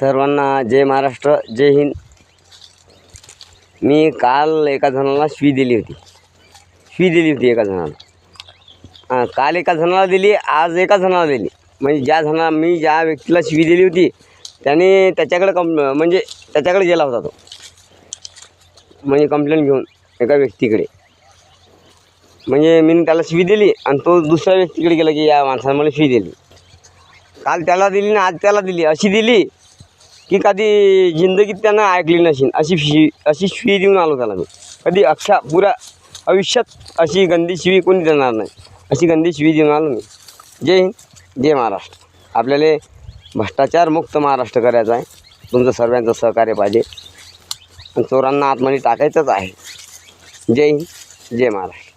सर्वांना जय महाराष्ट्र जय हिंद. मी काल एका जणाला शी दिली होती. फी दिली होती एका जणाला. हां काल एका जणाला दिली आज एका जणाला दिली. म्हणजे ज्या जणा मी ज्या व्यक्तीला शिवी दिली होती त्याने त्याच्याकडे कम म्हणजे त्याच्याकडे गेला होता तो. म्हणजे कंप्लेंट घेऊन एका व्यक्तीकडे. म्हणजे मी त्याला शिवी दिली आणि तो दुसऱ्या व्यक्तीकडे गेला की या माणसाने मला शिवी दिली. काल त्याला दिली ना आज त्याला दिली. अशी दिली की कधी जिंदगीत त्यानं ऐकली नशीन अशी शिवी अशी शिवी देऊन आलो त्याला मी. कधी अक्षा पुरा आयुष्यात अशी गंदी शिवी कोणी देणार नाही. अशी गंदी शिवी देऊन आलो मी. जय हिंद जय महाराष्ट्र. आपल्याला भ्रष्टाचारमुक्त महाराष्ट्र करायचा आहे. तुमचं सर्वांचं सहकार्य पाहिजे. आणि चोरांना आतमध्ये टाकायचंच आहे. जय हिंद जय महाराष्ट्र.